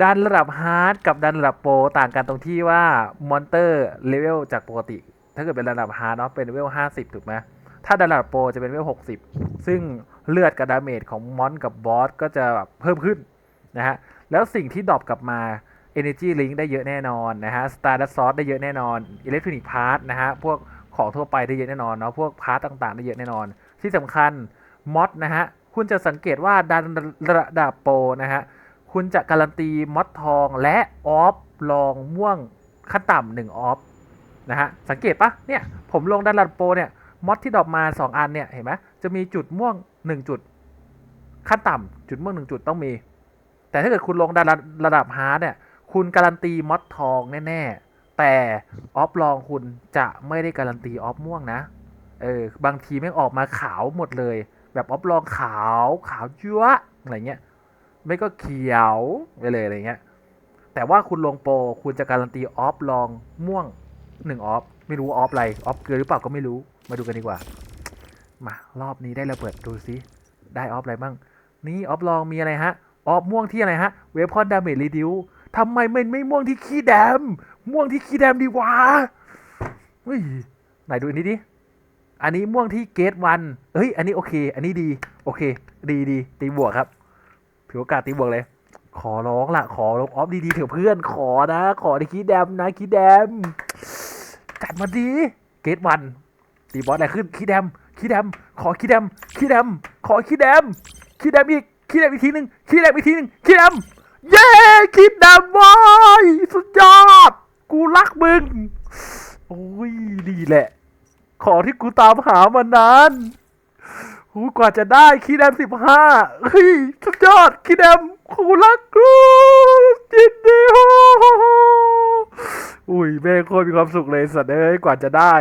ดันระดับฮาร์ดกับดันระดับโปรต่างกันตรงที่ว่ามอนเตอร์เลเวลจากปกติ ถ้าเกิดเป็นระดับฮาร์ดเนาะเป็นเลเวล50ถูกไหมถ้าดันระดับโปรจะเป็นเลเวล60ซึ่งเลือดกับดาเมจของมอนกับบอสก็จะแบบเพิ่มขึ้นนะฮะแล้วสิ่งที่ดรอปกลับมา Energy Link ได้เยอะแน่นอนนะฮะ Star d u s t Sauce ได้เยอะแน่นอน Electronic Part นะฮะพวกของทั่วไปได้เยอะแน่นอนเนาะพวกพาร์ตต่างๆ ได้เยอะแน่นอน ที่สำคัญมอดนะฮะคุณจะสังเกตว่าดันระดับโปรนะฮะ คุณจะการันตีมอดทองและออฟลองม่วงขั้นต่ำหนึ่งออฟนะฮะสังเกตปะเนี่ยผมลงดันระดับโปรเนี่ยมอดที่ดอปมา 2 อันเนี่ยเห็นไหมจะมีจุดม่วง 1 จุด ขั้นต่ำจุดม่วง 1 จุดต้องมี แต่ถ้าเกิดคุณลงดันระดับฮาร์ดเนี่ยคุณการันตีมอดทองแน่ ๆ แต่ออฟลองคุณจะไม่ได้การันตีออฟม่วงนะเออบางทีไม่ออกมาขาวหมดเลย แบบออฟลองขาวขาวจั๊วะอะไรเงี้ย ไม่ก็เขียวไปเลยอะไรเงี้ย แต่ว่าคุณลงโปรคุณจะการันตีออฟลองม่วงหนึ่งออฟไม่รู้ออฟอะไรออฟเกลือหรือเปล่าก็ไม่รู้มาดูกันดีกว่า มารอบนี้ได้ระเบิดดูซิได้ออฟอะไรบ้างนี่ออฟลองมีอะไรฮะออฟม่วงที่อะไรฮะเวฟพอนดาเมจรีดิวทำไมมันไม่ม่วงที่ขี้แดม ม่วงที่ขี้แดมดีวะเฮ้ยไหนดูอันนี้ดิอันนี้ม่วงที่เกตวันเฮ้ย อันนี้โอเค อันนี้ดี โอเค ดีดีตีบวกครับ ถือโอกาสตีบวกเลย ขอร้องละขอลงออฟดีๆเถอะเพื่อนขอนะ ขอในคีแดมนะคีแดมจัดมาดีเกตวันตีบอสอะไรขึ้นคีแดมคีแดม ขอคีแดมคีแดม ขอคีแดมคีแดมอีกคีแดมอีกทีหนึ่งคีแดมอีกทีหนึ่งคีแดมเย้คีแดมบอยสุดยอด กูรักมึงโอ้ยดีแหละ ขอที่กูตามหามานาน หูกว่าจะได้คีแดมสิบห้าเฮ้ยสุดยอดคีแดมคูรักกูจินดีโฮอุ้ยแม่โคตรมีความสุขเลยสัตว์เอ้ยกว่าจะได้